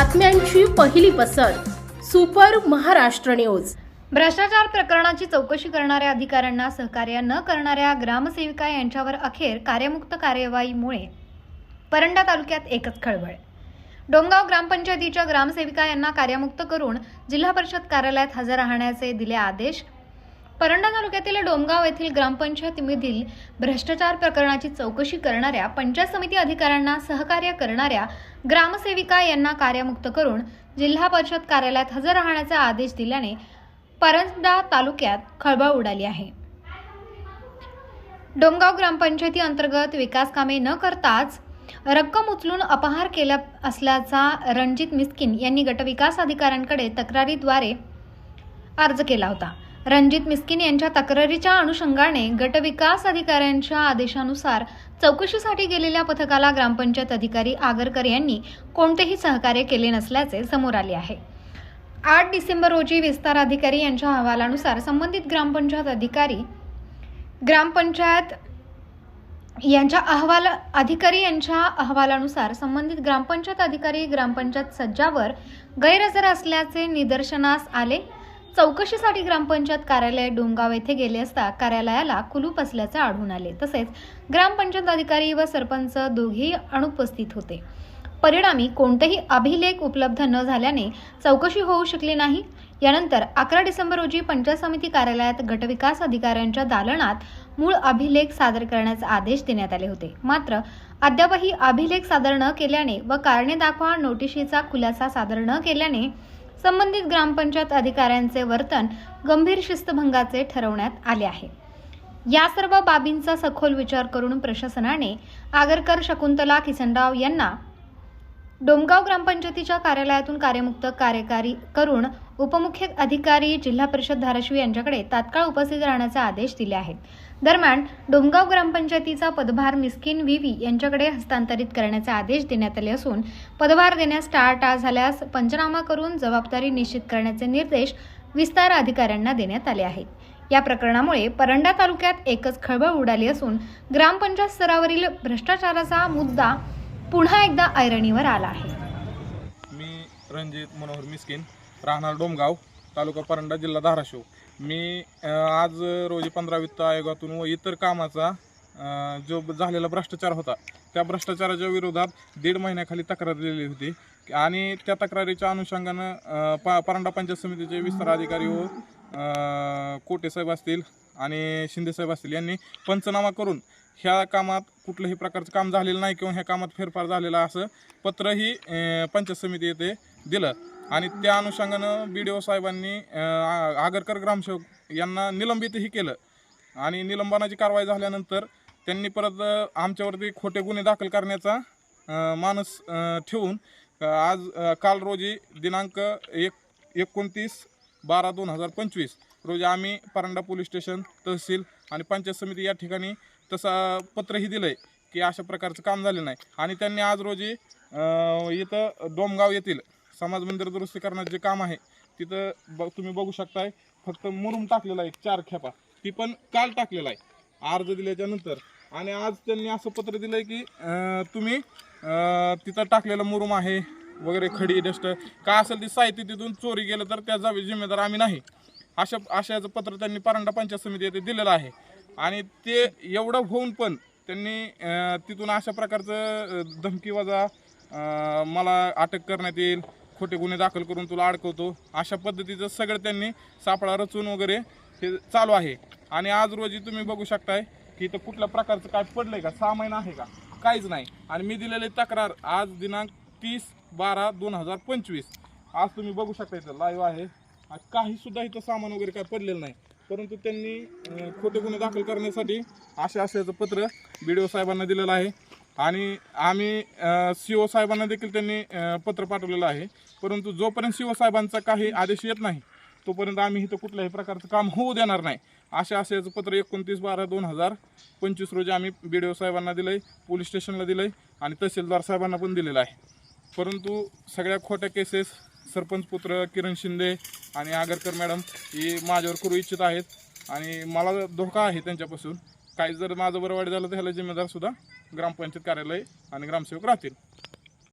बातम्यांची पहिली पसर सुपर महाराष्ट्र न्यूज. भ्रष्टाचार प्रकरणाची चौकशी करणाऱ्या अधिकाऱ्यांना सहकार्य न करणाऱ्या ग्रामसेविका यांच्यावर अखेर कार्यमुक्त कार्यवाहीमुळे परंडा तालुक्यात एकच खळबळ. डोंगाव ग्रामपंचायतीच्या ग्रामसेविका यांना कार्यमुक्त करून जिल्हा परिषद कार्यालयात हजर राहण्याचे दिले आदेश परंडा तालुक्यातील डोमगाव येथील ग्रामपंचायतीमधील भ्रष्टाचार प्रकरणाची चौकशी करणाऱ्या पंचायत समिती अधिकाऱ्यांना सहकार्य करणाऱ्या ग्रामसेविका यांना कार्यमुक्त करून जिल्हा परिषद कार्यालयात हजर राहण्याचा आदेश दिल्याने परंडा तालुक्यात खळबळ उडाली आहे. डोमगाव ग्रामपंचायती अंतर्गत विकास कामे न करताच रक्कम उचलून अपहार केला असल्याचा रणजित मिस्किन यांनी गटविकास अधिकाऱ्यांकडे तक्रारीद्वारे अर्ज केला होता. रणजित मिस्किन यांच्या तक्रारीच्या अनुषंगाने गटविकास अधिकाऱ्यांच्या आदेशानुसार चौकशीसाठी गेलेल्या पथकाला ग्रामपंचायत अधिकारी आगरकर यांनी कोणतेही सहकार्य केले नसल्याचे समोर आले आहे. आठ डिसेंबर रोजी विस्तार अधिकारी यांच्या अहवालानुसार संबंधित ग्रामपंचायत अधिकारी ग्रामपंचायत यांच्या अहवाल अधिकारी यांच्या अहवालानुसार संबंधित ग्रामपंचायत अधिकारी ग्रामपंचायत सज्जावर गैरहजर असल्याचे निदर्शनास आले. चौकशीसाठी ग्रामपंचायत कार्यालय डोंगाव येथे गेले असता कार्यालयाला कुलूप असल्याचे आढळून आले. तसेच ग्रामपंचायत अधिकारी व सरपंच दोघेही अनुपस्थित होते. परिणामी कोणतेही अभिलेख उपलब्ध न झाल्याने चौकशी होऊ शकली नाही. यानंतर अकरा डिसेंबर रोजी पंचायत समिती कार्यालयात गटविकास अधिकाऱ्यांच्या दालनात मूळ अभिलेख सादर करण्याचे आदेश देण्यात आले होते. मात्र अद्यापही अभिलेख सादर न केल्याने व कारणे दाखवा नोटिशीचा खुलासा सादर न केल्याने संबंधित ग्रामपंचायत अधिकाऱ्यांचे वर्तन गंभीर शिस्तभंगाचे ठरवण्यात आले आहे. या सर्व बाबींचा सखोल विचार करून प्रशासनाने आगरकर शकुंतला किसनराव यांना डोमगाव ग्रामपंचायतीच्या कार्यालयातून कार्यमुक्त कार्यकारी करून उपमुख्य अधिकारी जिल्हा परिषद धाराशिव यांच्याकडे तात्काळ उपस्थित राहण्याचे आदेश दिले आहेत. दरम्यान डोमगाव ग्रामपंचायतीचा पदभार मिस्किन व्ही यांच्याकडे हस्तांतरित करण्याचे आदेश देण्यात आले असून पदभार देण्यास टाळाटाळ झाल्यास पंचनामा करून जबाबदारी निश्चित करण्याचे निर्देश विस्तार अधिकाऱ्यांना देण्यात आले आहेत. या प्रकरणामुळे परंडा तालुक्यात एकच खळबळ उडाली असून ग्रामपंचायत स्तरावरील भ्रष्टाचाराचा मुद्दा पुन्हा एकदा ऐरणीवर आला आहे. मी रणजित मनोहर मिस्किन. राहणार डोमगाव तालुका परंडा जिल्हा धाराशिव. मी आज रोजी पंधरा वित्त आयोगातून व इतर कामाचा जो झालेला भ्रष्टाचार होता त्या भ्रष्टाचाराच्या विरोधात दीड महिन्याखाली तक्रार दिलेली होती. आणि त्या तक्रारीच्या अनुषंगानं प परंडा पंचायत समितीचे विस्तार अधिकारी व कोटेसाहेब असतील आणि शिंदेसाहेब असतील यांनी पंचनामा करून ह्या कामात कुठलंही प्रकारचं काम झालेलं नाही किंवा ह्या कामात फेरफार झालेला असं पत्रही पंचायत समिती येथे दिलं. आणि त्या अनुषंगानं बी डी ओ साहेबांनी आ- आगरकर ग्रामसेवक यांना निलंबितही केलं. आणि निलंबनाची कारवाई झाल्यानंतर त्यांनी परत आमच्यावरती खोटे गुन्हे दाखल करण्याचा मानस ठेवून आज काल रोजी दिनांक एक एकोणतीस बारा दोन हजार पंचवीस रोजी आम्ही परांडा पोलीस स्टेशन तहसील आणि पंचायत समिती या ठिकाणी तसा पत्रही दिलं आहे की अशा प्रकारचं काम झालं नाही. आणि त्यांनी आज रोजी इथं डोमगाव येथील समाज मंदिर दुरुस्ती करण्याचं जे काम आहे तिथं ब तुम्ही बघू शकताय फक्त मुरुम टाकलेला आहे चार खेपा. ती पण काल टाकलेला आहे अर्ज दिल्याच्या नंतर. आणि आज त्यांनी असं पत्र दिलं आहे की तुम्ही तिथं टाकलेलं मुरुम आहे वगैरे खडी डस्ट काय असेल ती साहित्य तिथून चोरी गेलं तर त्या जावे जिम्मेदार आम्ही नाही. अशा अशाचं पत्र त्यांनी परांडा पंचायत समिती येथे दिलेलं आहे. आणि ते एवढं होऊन पण त्यांनी तिथून अशा प्रकारचं अं, धमकी वजा मला अटक करण्यात येईल खोटे गुन्हे दाखल करून तुला अडकवतो अशा पद्धतीचं सगळं त्यांनी सापळा रचून वगैरे हे चालू आहे. आणि आज रोजी तुम्ही बघू शकताय की इथं कुठल्या प्रकारचं काय आहे का? सहा महिना आहे का? काहीच नाही. आणि मी दिलेली तक्रार आज दिनांक तीस बारा दोन हजार पंचवीस. आज तुम्ही बघू शकता इथं लाईव्ह आहे. आज काही सुद्धा इथं सामान वगैरे काय पडलेलं नाही. परंतु त्यांनी अं, खोटे गुन्हे दाखल करण्यासाठी अशा आशयाचं पत्र बी डी ओ साहेबांना दिलेलं आहे. आणि आम्ही सी ओ साहेबांना देखील त्यांनी अं, पत्र पाठवलेलं आहे. परंतु जोपर्यंत सी ओ साहेबांचा काही आदेश येत नाही तोपर्यंत आम्ही इथं कुठल्याही प्रकारचं काम होऊ देणार नाही. अशा आशयाचं पत्र एकोणतीस बारा दोन हजार पंचवीस रोजी आम्ही बी डी ओ साहेबांना दिलं आहे पोलीस स्टेशनला दिलं आहे आणि तहसीलदार साहेबांना पण दिलेलं आहे. परंतु सगळ्या खोट्या केसेस सरपंच पुत्र किरण शिंदे आणि आगरकर मॅडम ही माझ्यावर करू इच्छित आहेत. आणि मला धोका आहे त्यांच्यापासून. काही जर माझं बरं वाईट झालं तर ह्याला जिम्मेदार सुद्धा ग्रामपंचायत कार्यालय आणि ग्रामसेवक राहतील.